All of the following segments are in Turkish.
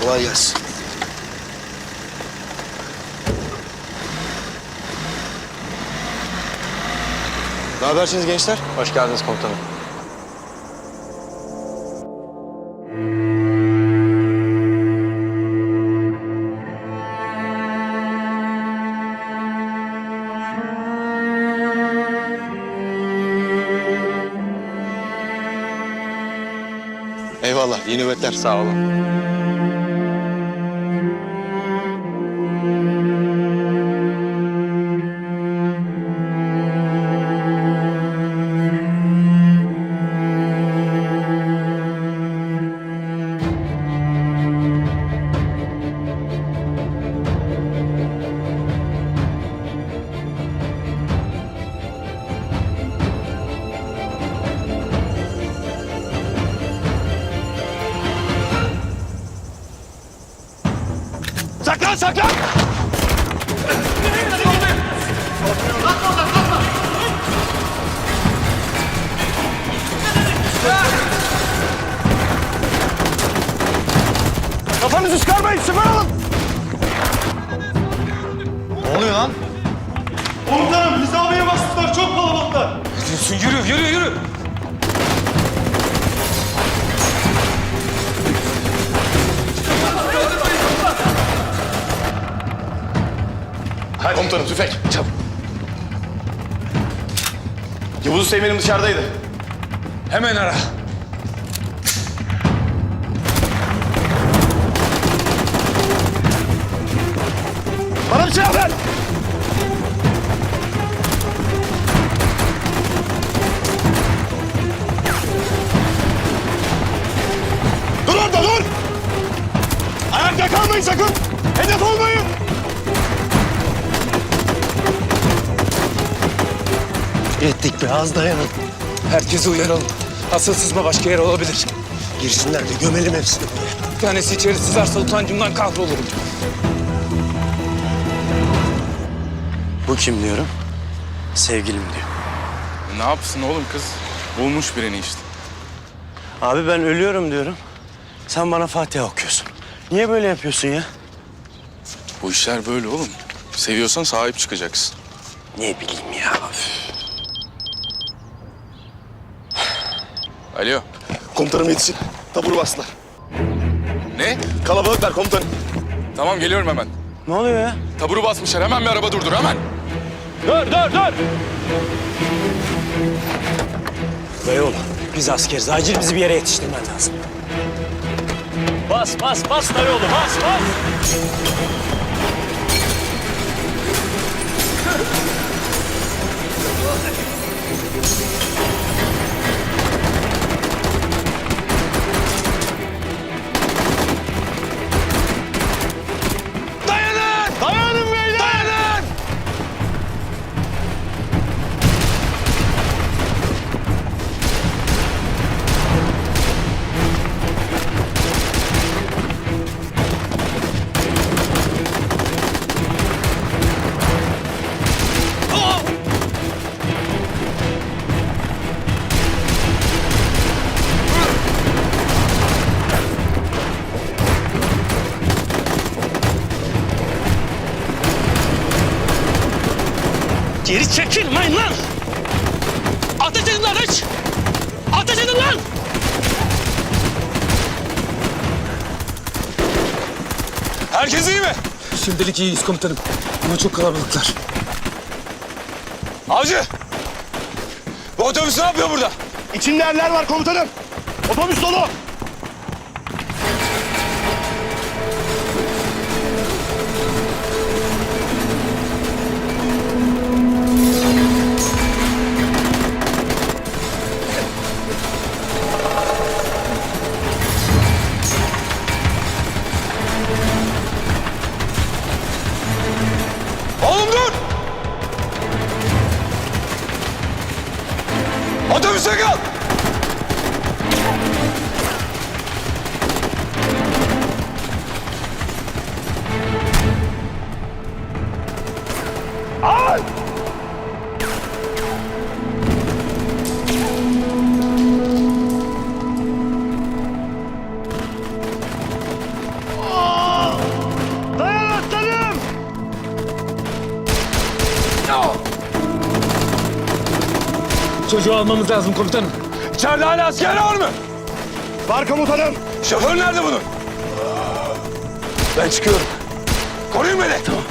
Kolay gelsin. Ne habersiniz gençler? Hoş geldiniz komutanım. Eyvallah. İyi nöbetler. Sağ olun. Komutanım nizamiye bastılar çok kalabalıklar. Yürü, yürü, yürü. Hadi komutanım tüfek çabuk. Yavuz Hüseyin'im dışarıdaydı. Hemen ara. Bana bir silah ver. Hedef olmayın. Yettik be, az dayanın. Herkesi uyaralım. Asıl sızma başka yer olabilir. Girsinler de gömelim hepsini buraya. Bir tanesi içeri sızarsa utancımdan kahrolurum. Bu kim diyorum? Sevgilim diyor. Ne yapsın oğlum kız? Bulmuş birini işte. Abi ben ölüyorum diyorum. Sen bana Fatiha okuyorsun. Niye böyle yapıyorsun ya? Bu işler böyle oğlum. Seviyorsan sahip çıkacaksın. Ne bileyim ya. Üf. Alo. Komutanım yetişin. Taburu bastılar. Ne? Kalabalıklar komutanım. Tamam geliyorum hemen. Ne oluyor ya? Taburu basmışlar. Hemen bir araba durdur hemen. Beyoğlu, biz askeriz. Acil bizi bir yere yetiştirmen lazım. Bas, bas, bas Beyoğlu, bas, bas. Herkes iyi mi? Şimdilik iyiyiz komutanım. Ama çok kalabalıklar. Avcı! Bu otobüs ne yapıyor burada? İçinde erler var komutanım. Otobüs dolu. Çocuğu almamız lazım komutanım. İçeride hala asker var mı? Var komutanım. Şoför nerede bunun? Ben çıkıyorum. Koruyun beni. Tamam.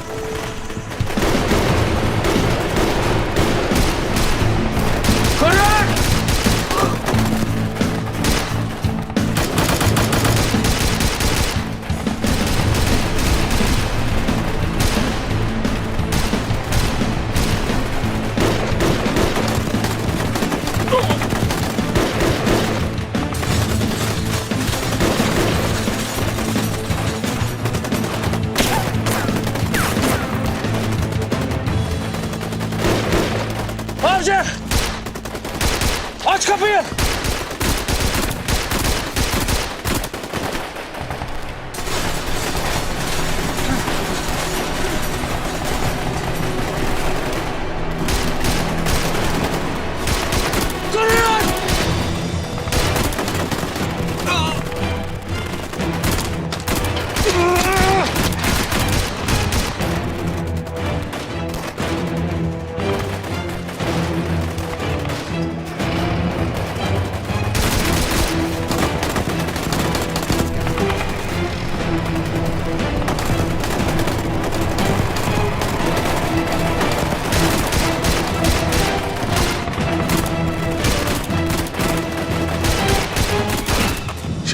Aç kapıyı!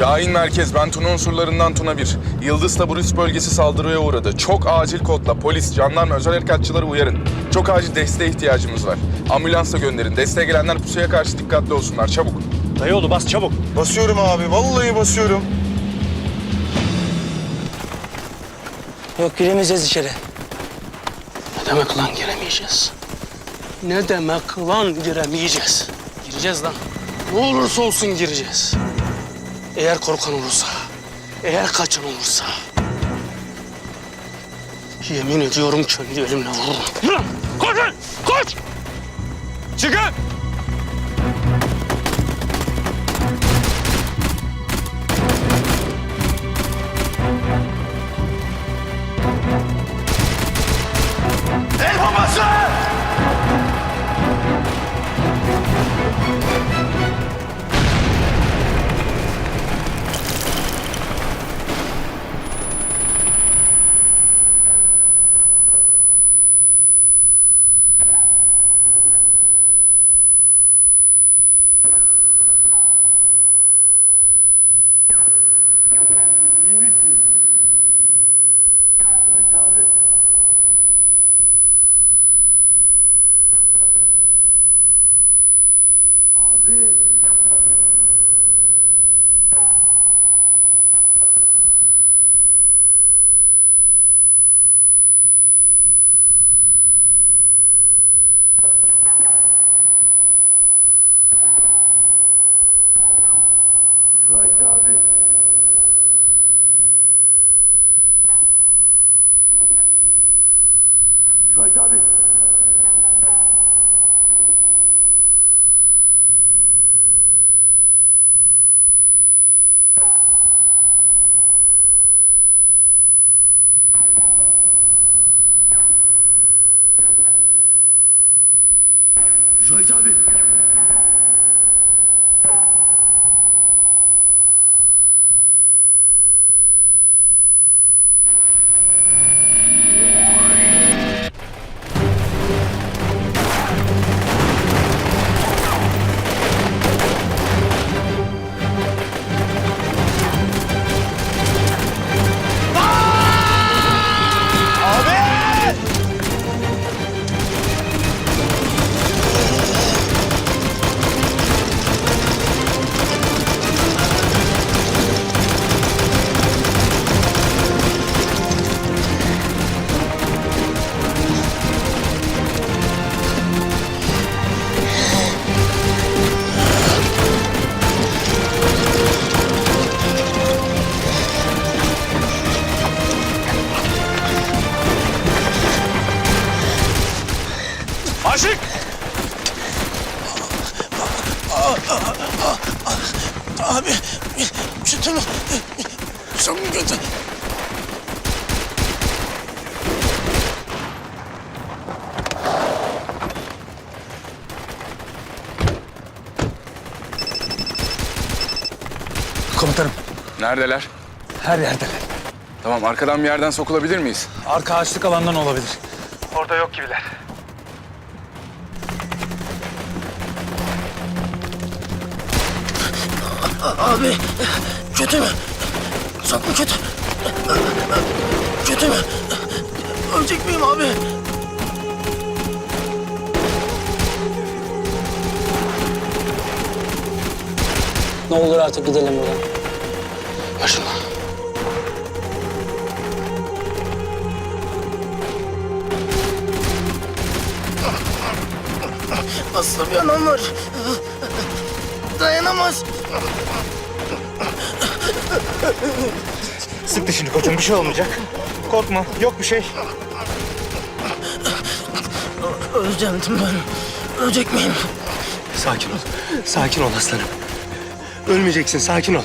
Şahin Merkez, ben Tuna unsurlarından Tuna 1. Yıldız Taburist bölgesi saldırıya uğradı. Çok acil kodla polis, jandarma, özel harekatçıları uyarın. Çok acil desteğe ihtiyacımız var. Ambulansla gönderin. Desteğe gelenler pusuya karşı dikkatli olsunlar. Çabuk. Dayıoğlu bas çabuk. Basıyorum abi. Vallahi basıyorum. Yok giremeyeceğiz içeri. Ne demek lan giremeyeceğiz? Ne demek lan giremeyeceğiz? Gireceğiz lan. Ne olursa olsun gireceğiz. Eğer korkan olursa, eğer kaçan olursa... Yemin ediyorum kendi elimle vururum. Yürü! Koş lan! Koş! Çıkın! Evet abi. Abi. Cahit abi. Cahit abi. Cahit abi. Komutanım Neredeler? her yerdeler. Tamam arkadan bir yerden sokulabilir miyiz? Arka ağaçlık alandan olabilir. Orada yok gibiler. Abi kötü mü? Çok mu kötü? Kötü mü? Ölecek miyim abi? Ne olur artık gidelim buradan. Anam var. Dayanamaz. Sık dişini koçum bir şey olmayacak. Korkma yok bir şey. Öleceğim ben. Ölecek miyim? Sakin ol. Sakin ol aslanım. Ölmeyeceksin. Sakin ol.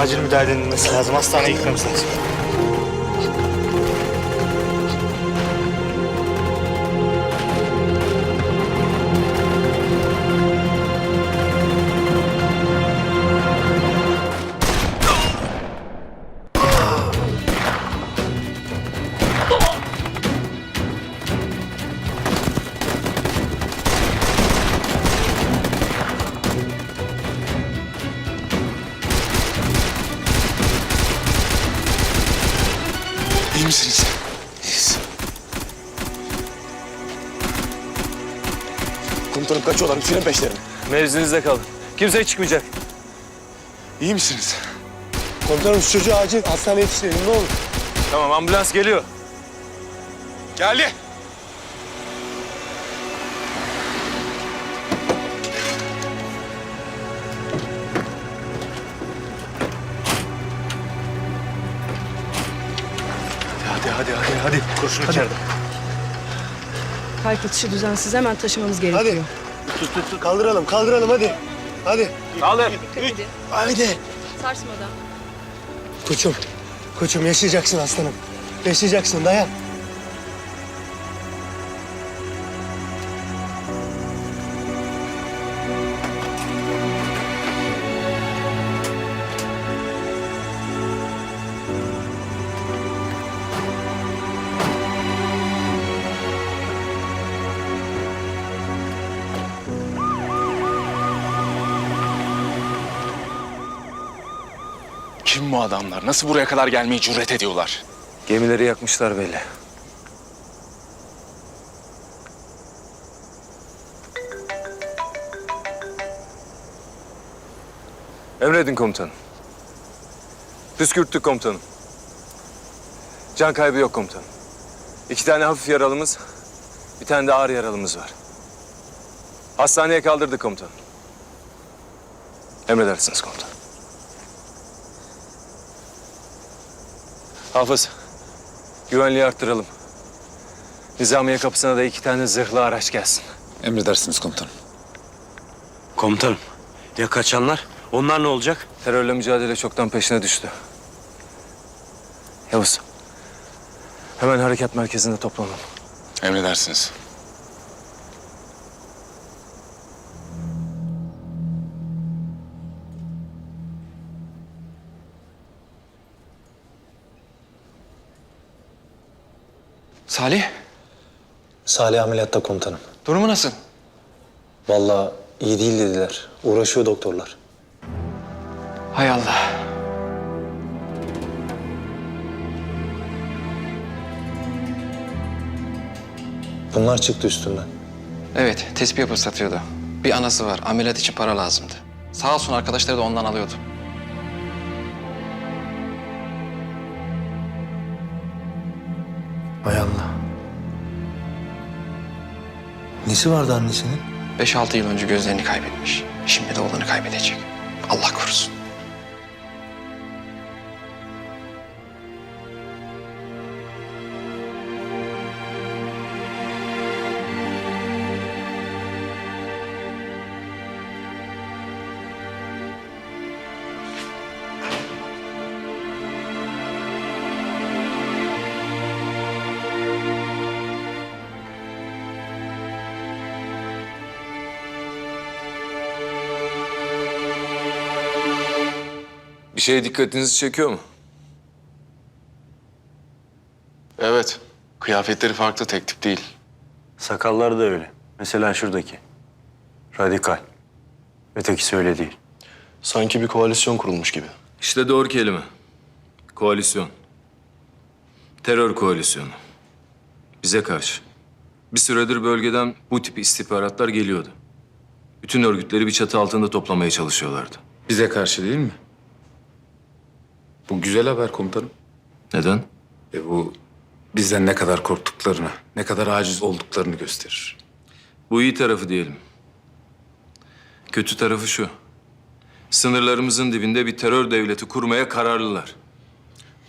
Acil müdahale edilmesi lazım. Hastaneye gitmemiz lazım. Komutanım kaçıyorlar. Düşürün peşlerini. Mevzinizde kalın. Kimse çıkmayacak. İyi misiniz? Komutanım şu çocuğu acil hastaneye yetiştirelim ne olur. Tamam ambulans geliyor. Geldi. Hadi hadi hadi hadi. Kurşun içeride. Kalp atışı düzensiz hemen taşımamız gerekiyor. Hadi. Tut tut tut kaldıralım kaldıralım hadi. Hadi. Dikkat edin. Haydi. Sarsmadan. Koçum. Koçum yaşayacaksın aslanım. Yaşayacaksın dayan. Kim bu adamlar? Nasıl buraya kadar gelmeyi cüret ediyorlar? Gemileri yakmışlar belli. Emredin komutanım. Püskürttük komutanım. Can kaybı yok komutanım. İki tane hafif yaralımız, bir tane de ağır yaralımız var. Hastaneye kaldırdık komutanım. Emredersiniz komutanım. Hafız, güvenliği arttıralım. Nizamiye kapısına da iki tane zırhlı araç gelsin. Emredersiniz komutanım. Komutanım, ya kaçanlar? Onlar ne olacak? Terörle mücadele çoktan peşine düştü. Yavuz, hemen harekat merkezinde toplanalım. Emredersiniz. Salih, Salih ameliyatta komutanım. durumu nasıl? Vallahi iyi değil dediler. Uğraşıyor doktorlar. Hay Allah. Bunlar çıktı üstünden. Evet, tespih yapıp satıyordu. Bir anası var, ameliyat için para lazımdı. Sağ olsun arkadaşları da ondan alıyordu. Nesi vardı annesinin? 5-6 yıl önce gözlerini kaybetmiş. Şimdi de oğlanı kaybedecek. Allah korusun. Bir şey dikkatinizi çekiyor mu? Evet. Kıyafetleri farklı tek tip değil. Sakallar da öyle. Mesela şuradaki. Radikal. Ötekisi öyle değil. Sanki bir koalisyon kurulmuş gibi. İşte doğru kelime. Koalisyon. Terör koalisyonu. Bize karşı. Bir süredir bölgeden bu tip istihbaratlar geliyordu. Bütün örgütleri bir çatı altında toplamaya çalışıyorlardı. Bize karşı değil mi? Bu güzel haber komutanım. Neden? E bu bizden ne kadar korktuklarını, ne kadar aciz olduklarını gösterir. Bu iyi tarafı diyelim. Kötü tarafı şu. Sınırlarımızın dibinde bir terör devleti kurmaya kararlılar.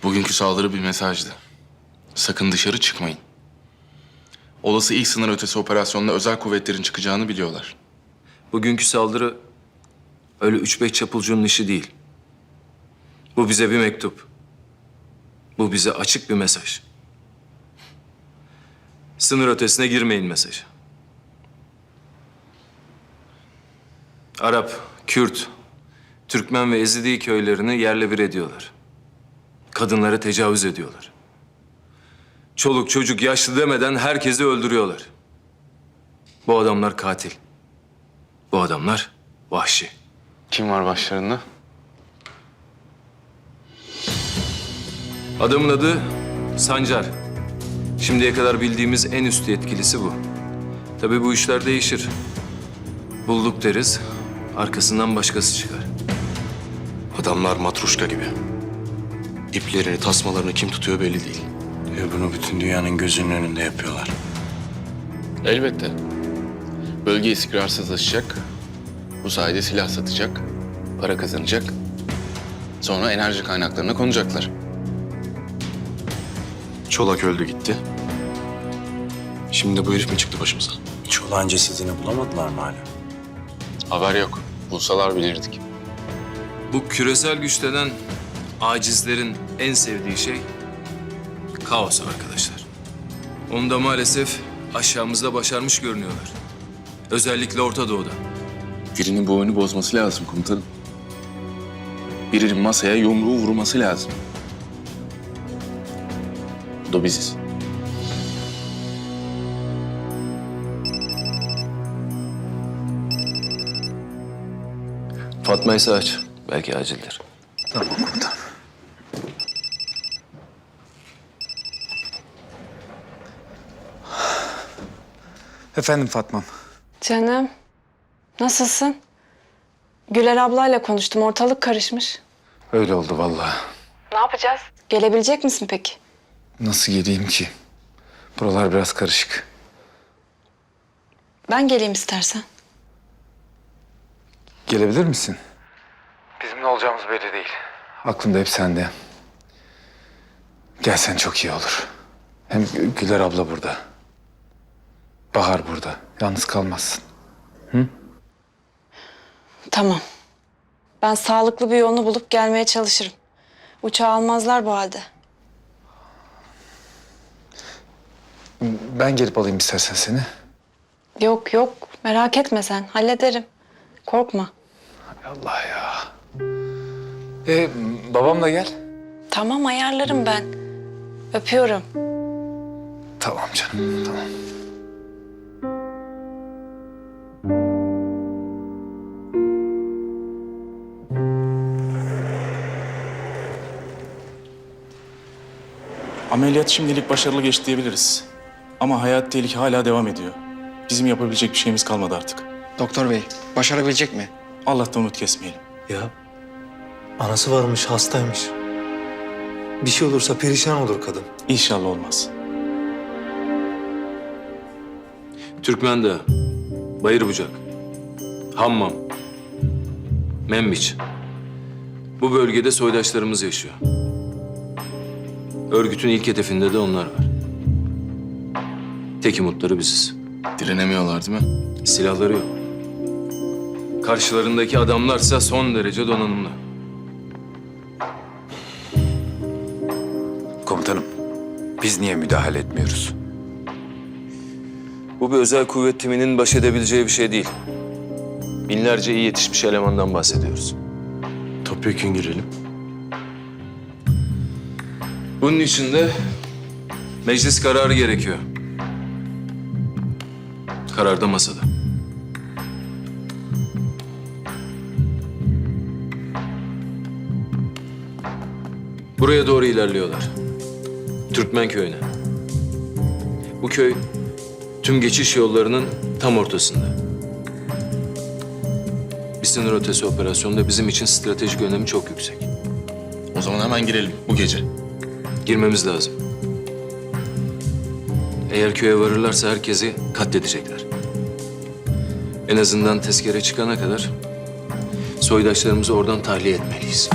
Bugünkü saldırı bir mesajdı. Sakın dışarı çıkmayın. Olası ilk sınır ötesi operasyonda özel kuvvetlerin çıkacağını biliyorlar. Bugünkü saldırı öyle üç beş çapulcunun işi değil. Bu bize bir mektup. Bu bize açık bir mesaj. Sınır ötesine girmeyin mesajı. Arap, Kürt, Türkmen ve Ezidi köylerini yerle bir ediyorlar. Kadınlara tecavüz ediyorlar. Çoluk çocuk yaşlı demeden herkesi öldürüyorlar. Bu adamlar katil. Bu adamlar vahşi. Kim var başlarında? Adamın adı Sancar. Şimdiye kadar bildiğimiz en üst yetkilisi bu. Tabii bu işler değişir. Bulduk deriz, arkasından başkası çıkar. Adamlar matruşka gibi. İplerini, tasmalarını kim tutuyor belli değil. Ve bunu bütün dünyanın gözünün önünde yapıyorlar. Elbette. Bölge istikrarsızlaşacak. Bu sayede silah satacak, para kazanacak. Sonra enerji kaynaklarına konacaklar. Çolak öldü gitti. Şimdi de bu herif mi çıktı başımıza? Çolağın cesedini bulamadılar mı hala? Haber yok. Bulsalar bilirdik. Bu küresel güç denen acizlerin en sevdiği şey kaos arkadaşlar. Onu da maalesef aşağımızda başarmış görünüyorlar. Özellikle Orta Doğu'da. Birinin bu oyunu bozması lazım komutanım. Birinin masaya yumruğu vurması lazım. Da biziz. Fatma ise aç. Belki acildir. Tamam komutanım. Efendim Fatma'm. Canım, nasılsın? Güler ablayla konuştum, ortalık karışmış. Öyle oldu vallahi. Ne yapacağız? Gelebilecek misin peki? Nasıl geleyim ki? Buralar biraz karışık. Ben geleyim istersen. Gelebilir misin? Bizim ne olacağımız belli değil. Aklımda hep sende. Gelsen çok iyi olur. Hem Gü- Güler abla burada. Bahar burada. Yalnız kalmazsın. Tamam. Ben sağlıklı bir yolunu bulup gelmeye çalışırım. Uçağı almazlar bu halde. Ben gelip alayım istersen seni. Yok yok, merak etme sen. Hallederim. Korkma. Allah ya. Ee, babam da gel. Tamam ayarlarım ben. Öpüyorum. Tamam canım, tamam. Ameliyat şimdilik başarılı geçti diyebiliriz. Ama hayat tehlike hala devam ediyor. Bizim yapabilecek bir şeyimiz kalmadı artık. Doktor bey, başarabilecek mi? Allah'tan umut kesmeyelim. Ya anası varmış, hastaymış. Bir şey olursa perişan olur kadın. İnşallah olmaz. Türkmen Dağı, Bayırbucak, Hammam, Membiç. Bu bölgede soydaşlarımız yaşıyor. Örgütün ilk hedefinde de onlar var. Tek umutları biziz. Direnemiyorlar değil mi? Silahları yok. Karşılarındaki adamlarsa son derece donanımlı. Komutanım, biz niye müdahale etmiyoruz? Bu bir özel kuvvet timinin baş edebileceği bir şey değil. Binlerce iyi yetişmiş elemandan bahsediyoruz. Topyekun girelim. Bunun için de meclis kararı gerekiyor. Karar da masada. Buraya doğru ilerliyorlar. Türkmen köyüne. Bu köy tüm geçiş yollarının tam ortasında. Bir sınır ötesi operasyonda bizim için stratejik önemi çok yüksek. O zaman hemen girelim bu gece. Girmemiz lazım. Eğer köye varırlarsa herkesi katledecekler. En azından tezkere çıkana kadar soydaşlarımızı oradan tahliye etmeliyiz.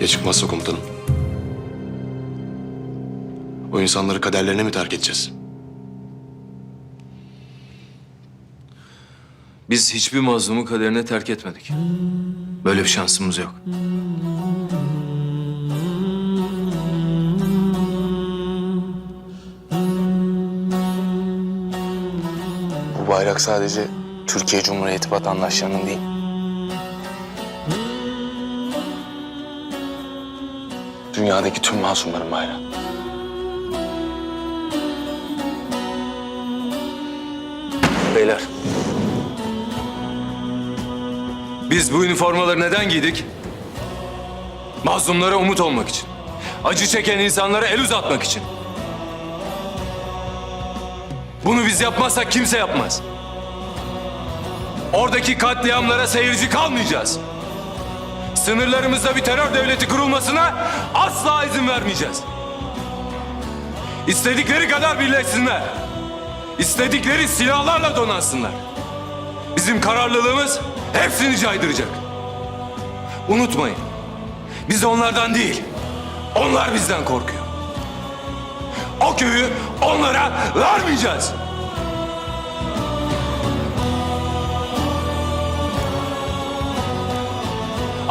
Ya çıkmazsa komutanım? O insanları kaderlerine mi terk edeceğiz? Biz hiçbir mazlumu kaderine terk etmedik. Böyle bir şansımız yok. Bu bayrak sadece Türkiye Cumhuriyeti vatandaşlarının değil. Dünyadaki tüm masumların bayrağı. Beyler. Biz bu üniformaları neden giydik? Mazlumlara umut olmak için. Acı çeken insanlara el uzatmak için. Bunu biz yapmazsak kimse yapmaz. Oradaki katliamlara seyirci kalmayacağız. Sınırlarımızda bir terör devleti kurulmasına asla izin vermeyeceğiz. İstedikleri kadar birleşsinler. İstedikleri silahlarla donansınlar. Bizim kararlılığımız hepsini caydıracak. Unutmayın. Biz onlardan değil, onlar bizden korkuyor. O köyü onlara vermeyeceğiz.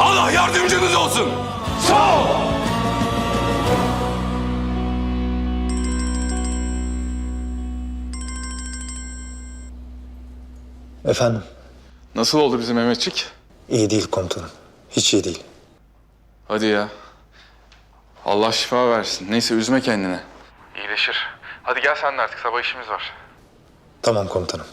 Allah yardımcınız olsun. Sağ ol. Efendim, Nasıl oldu bizim Mehmetçik? iyi değil komutanım. Hiç iyi değil. Hadi ya. Allah şifa versin. Neyse üzme kendini. İyileşir. Hadi gel sen de artık sabah işimiz var. Tamam komutanım.